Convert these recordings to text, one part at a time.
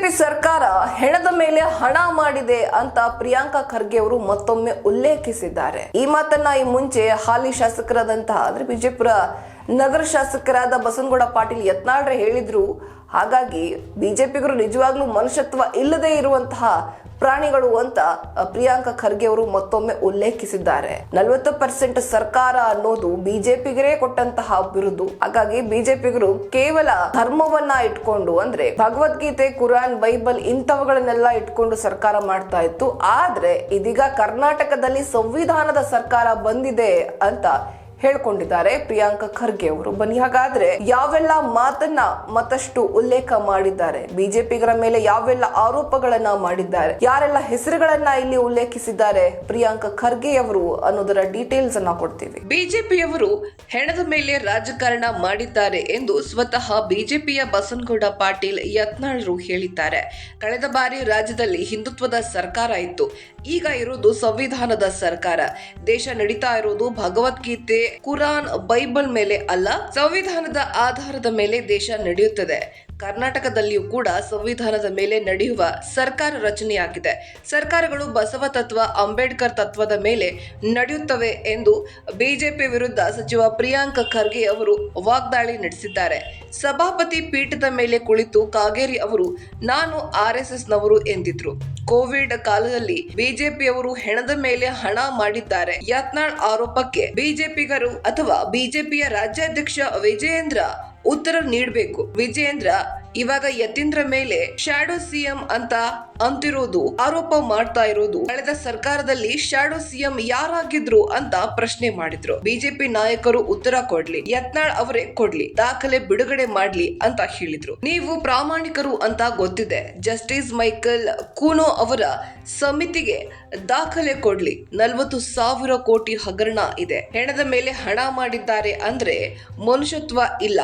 BJP ಸರ್ಕಾರ ಹೆಣದ ಮೇಲೆ ಹಣ ಮಾಡಿದೆ ಅಂತ ಪ್ರಿಯಾಂಕಾ ಖರ್ಗೆ ಅವರು ಮತ್ತೊಮ್ಮೆ ಉಲ್ಲೇಖಿಸಿದ್ದಾರೆ. ಈ ಮಾತನ್ನ ಈ ಮುಂಚೆ ಹಾಲಿ ಶಾಸಕರಾದಂತಹ, ಅಂದ್ರೆ ಬಿಜೆಪುರ ನಗರ ಶಾಸಕರಾದ ಬಸನಗೌಡ ಪಾಟೀಲ್ ಯತ್ನಾಳ್ರೆ ಹೇಳಿದ್ರು. ಹಾಗಾಗಿ ಬಿಜೆಪಿಗರು ನಿಜವಾಗ್ಲೂ ಮನುಷ್ಯತ್ವ ಇಲ್ಲದೆ ಇರುವಂತಹ ಪ್ರಾಣಿಗಳು ಅಂತ ಪ್ರಿಯಾಂಕಾ ಖರ್ಗೆ ಅವರು ಮತ್ತೊಮ್ಮೆ ಉಲ್ಲೇಖಿಸಿದ್ದಾರೆ. ನಲವತ್ತು ಪರ್ಸೆಂಟ್ ಸರ್ಕಾರ ಅನ್ನೋದು ಬಿಜೆಪಿಗರೇ ಕೊಟ್ಟಂತಹ ಬಿರುದು. ಹಾಗಾಗಿ ಬಿಜೆಪಿಗರು ಕೇವಲ ಧರ್ಮವನ್ನ ಇಟ್ಕೊಂಡು, ಅಂದ್ರೆ ಭಗವದ್ಗೀತೆ, ಕುರಾನ್, ಬೈಬಲ್ ಇಂಥವುಗಳನ್ನೆಲ್ಲ ಇಟ್ಕೊಂಡು ಸರ್ಕಾರ ಮಾಡ್ತಾ ಇತ್ತು. ಆದ್ರೆ ಇದೀಗ ಕರ್ನಾಟಕದಲ್ಲಿ ಸಂವಿಧಾನದ ಸರ್ಕಾರ ಬಂದಿದೆ ಅಂತ ಹೇಳ್ಕೊಂಡಿದ್ದಾರೆ ಪ್ರಿಯಾಂಕಾ ಖರ್ಗೆ ಅವರು. ಬನ್ನಿ, ಹಾಗಾದ್ರೆ ಯಾವೆಲ್ಲ ಮಾತನ್ನ ಮತ್ತಷ್ಟು ಉಲ್ಲೇಖ ಮಾಡಿದ್ದಾರೆ? ಬಿಜೆಪಿಗರ ಮೇಲೆ ಯಾವೆಲ್ಲ ಆರೋಪಗಳನ್ನ ಮಾಡಿದ್ದಾರೆ? ಯಾರೆಲ್ಲ ಹೆಸರುಗಳನ್ನ ಇಲ್ಲಿ ಉಲ್ಲೇಖಿಸಿದ್ದಾರೆ ಪ್ರಿಯಾಂಕಾ ಖರ್ಗೆ ಅವರು ಅನ್ನೋದರ ಡೀಟೇಲ್ಸ್ ಅನ್ನ ಕೊಡ್ತೀವಿ. ಬಿಜೆಪಿಯವರು ಹೆಣದ ಮೇಲೆ ರಾಜಕಾರಣ ಮಾಡಿದ್ದಾರೆ ಎಂದು ಸ್ವತಃ ಬಿಜೆಪಿಯ ಬಸನಗೌಡ ಪಾಟೀಲ್ ಯತ್ನಾಳ್ರು ಹೇಳಿದ್ದಾರೆ. ಕಳೆದ ಬಾರಿ ರಾಜ್ಯದಲ್ಲಿ ಹಿಂದುತ್ವದ ಸರ್ಕಾರ ಇತ್ತು. ಈಗ ಇರುವುದು ಸಂವಿಧಾನದ ಸರ್ಕಾರ. ದೇಶ ನಡೀತಾ ಇರುವುದು ಭಗವದ್ಗೀತೆ ಕುರಾನ್ ಬೈಬಲ್ ಮೇಲೆ ಅಲ್ಲ, ಸಂವಿಧಾನದ ಆಧಾರದ ಮೇಲೆ ದೇಶ ನಡೆಯುತ್ತದೆ. ಕರ್ನಾಟಕದಲ್ಲಿಯೂ ಕೂಡ ಸಂವಿಧಾನದ ಮೇಲೆ ನಡೆಯುವ ಸರ್ಕಾರ ರಚನೆಯಾಗಿದೆ. ಸರ್ಕಾರಗಳು ಬಸವ ತತ್ವ, ಅಂಬೇಡ್ಕರ್ ತತ್ವದ ಮೇಲೆ ನಡೆಯುತ್ತವೆ ಎಂದು ಬಿಜೆಪಿ ವಿರುದ್ಧ ಸಚಿವ ಪ್ರಿಯಾಂಕ ಖರ್ಗೆ ಅವರು ವಾಗ್ದಾಳಿ ನಡೆಸಿದ್ದಾರೆ. ಸಭಾಪತಿ ಪೀಠದ ಮೇಲೆ ಕುಳಿತು ಕಾಗೇರಿ ಅವರು, ನಾನು ಆರ್ ಎಸ್ ಆರ್ಎಸ್ಎಸ್ನವರು ಎಂದಿದ್ರು. ಕೋವಿಡ್ ಕಾಲದಲ್ಲಿ ಬಿಜೆಪಿಯವರು ಹೆಣದ ಮೇಲೆ ಹಣ ಮಾಡಿದ್ದಾರೆ. ಯತ್ನಾಳ್ ಆರೋಪಕ್ಕೆ ಬಿಜೆಪಿಗರು ಅಥವಾ ಬಿಜೆಪಿಯ ರಾಜ್ಯಾಧ್ಯಕ್ಷ ವಿಜಯೇಂದ್ರ ಉತ್ತರ ನೀಡಬೇಕು. ವಿಜಯೇಂದ್ರ ಇವಾಗ ಯತೀಂದ್ರ ಮೇಲೆ ಶ್ಯಾಡೋ ಸಿಎಂ ಅಂತ ಅಂತಿರೋದು ಆರೋಪ ಮಾಡ್ತಾ ಇರೋದು. ಕಳೆದ ಸರ್ಕಾರದಲ್ಲಿ ಶ್ಯಾಡೋ ಸಿಎಂ ಯಾರಾಗಿದ್ರು ಅಂತ ಪ್ರಶ್ನೆ ಮಾಡಿದ್ರು. ಬಿಜೆಪಿ ನಾಯಕರು ಉತ್ತರ ಕೊಡ್ಲಿ, ಯತ್ನಾಳ್ ಅವರೇ ಕೊಡ್ಲಿ, ದಾಖಲೆ ಬಿಡುಗಡೆ ಮಾಡ್ಲಿ ಅಂತ ಹೇಳಿದ್ರು. ನೀವು ಪ್ರಾಮಾಣಿಕರು ಅಂತ ಗೊತ್ತಿದೆ. ಜಸ್ಟಿಸ್ ಮೈಕಲ್ ಕೂನೋ ಅವರ ಸಮಿತಿಗೆ ದಾಖಲೆ ಕೊಡ್ಲಿ. ನಲ್ವತ್ತು ಸಾವಿರ ಕೋಟಿ ಹಗರಣ ಇದೆ. ಹೆಣದ ಮೇಲೆ ಹಣ ಮಾಡಿದ್ದಾರೆ ಅಂದ್ರೆ ಮನುಷ್ಯತ್ವ ಇಲ್ಲ.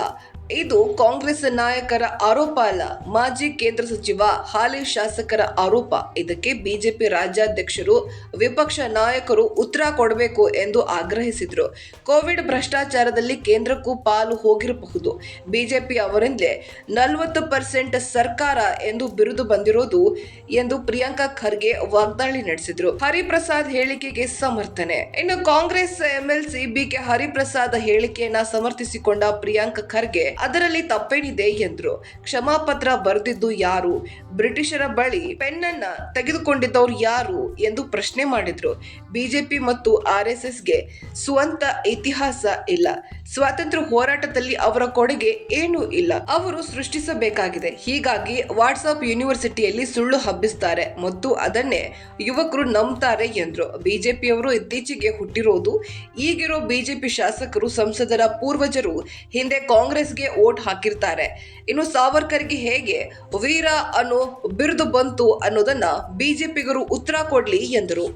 ಇದು ಕಾಂಗ್ರೆಸ್ ನಾಯಕರ ಆರೋಪ ಅಲ್ಲ, ಮಾಜಿ ಕೇಂದ್ರ ಸಚಿವ, ಹಾಲಿ ಶಾಸಕರ ಆರೋಪ. ಇದಕ್ಕೆ ಬಿಜೆಪಿ ರಾಜ್ಯಾಧ್ಯಕ್ಷರು, ವಿಪಕ್ಷ ನಾಯಕರು ಉತ್ತರ ಕೊಡಬೇಕು ಎಂದು ಆಗ್ರಹಿಸಿದರು. ಕೋವಿಡ್ ಭ್ರಷ್ಟಾಚಾರದಲ್ಲಿ ಕೇಂದ್ರಕ್ಕೂ ಪಾಲು ಹೋಗಿರಬಹುದು. ಬಿಜೆಪಿ ಅವರಿಂದಲೇ ನಲವತ್ತು ಪರ್ಸೆಂಟ್ ಸರ್ಕಾರ ಎಂದು ಬಿರುದು ಬಂದಿರೋದು ಎಂದು ಪ್ರಿಯಾಂಕಾ ಖರ್ಗೆ ವಾಗ್ದಾಳಿ ನಡೆಸಿದ್ರು. ಹರಿಪ್ರಸಾದ್ ಹೇಳಿಕೆಗೆ ಸಮರ್ಥನೆ. ಇನ್ನು ಕಾಂಗ್ರೆಸ್ ಎಂಎಲ್ಸಿ ಬಿಕೆ ಹರಿಪ್ರಸಾದ್ ಹೇಳಿಕೆಯನ್ನ ಸಮರ್ಥಿಸಿಕೊಂಡ ಪ್ರಿಯಾಂಕಾ ಖರ್ಗೆ ಅದರಲ್ಲಿ ತಪ್ಪೇನಿದೆ ಎಂದ್ರು. ಕ್ಷಮಾಪತ್ರ ಬರೆದಿದ್ದು ಯಾರು? ಬ್ರಿಟಿಷರ ಬಳಿ ಪೆನ್ನನ್ನ ತೆಗೆದುಕೊಂಡಿದ್ದವರು ಯಾರು ಎಂದು ಪ್ರಶ್ನೆ ಮಾಡಿದ್ರು. ಬಿಜೆಪಿ ಮತ್ತು ಆರ್ಎಸ್ಎಸ್ಗೆ ಸ್ವಂತ ಇತಿಹಾಸ ಇಲ್ಲ. ಸ್ವಾತಂತ್ರ್ಯ ಹೋರಾಟದಲ್ಲಿ ಅವರ ಕೊಡುಗೆ ಏನೂ ಇಲ್ಲ. ಅವರು ಸೃಷ್ಟಿಸಬೇಕಾಗಿದೆ. ಹೀಗಾಗಿ ವಾಟ್ಸಾಪ್ ಯೂನಿವರ್ಸಿಟಿಯಲ್ಲಿ ಸುಳ್ಳು ಹಬ್ಬಿಸ್ತಾರೆ ಮತ್ತು ಅದನ್ನೇ ಯುವಕರು ನಂಬ್ತಾರೆ ಎಂದ್ರು. ಬಿಜೆಪಿಯವರು ಇತ್ತೀಚೆಗೆ ಹುಟ್ಟಿರೋದು ಈಗಿರೋ ಬಿಜೆಪಿ ಶಾಸಕರು, ಸಂಸದರ ಪೂರ್ವಜರು, ಹಿಂದೆ ಕಾಂಗ್ರೆಸ್ಗೆ ವೋಟ್ ಹಾಕಿರ್ತಾರೆ. ಇನ್ನು ಸಾವರ್ಕರ್ಗೆ ಹೇಗೆ ವೀರ ಅನ್ನೋ ಬಿರುದು ಬಂತು ಅನ್ನೋದನ್ನ ಬಿಜೆಪಿಗರು ಉತ್ತರ ಕೊಡ್ಲಿ ಎಂದರು.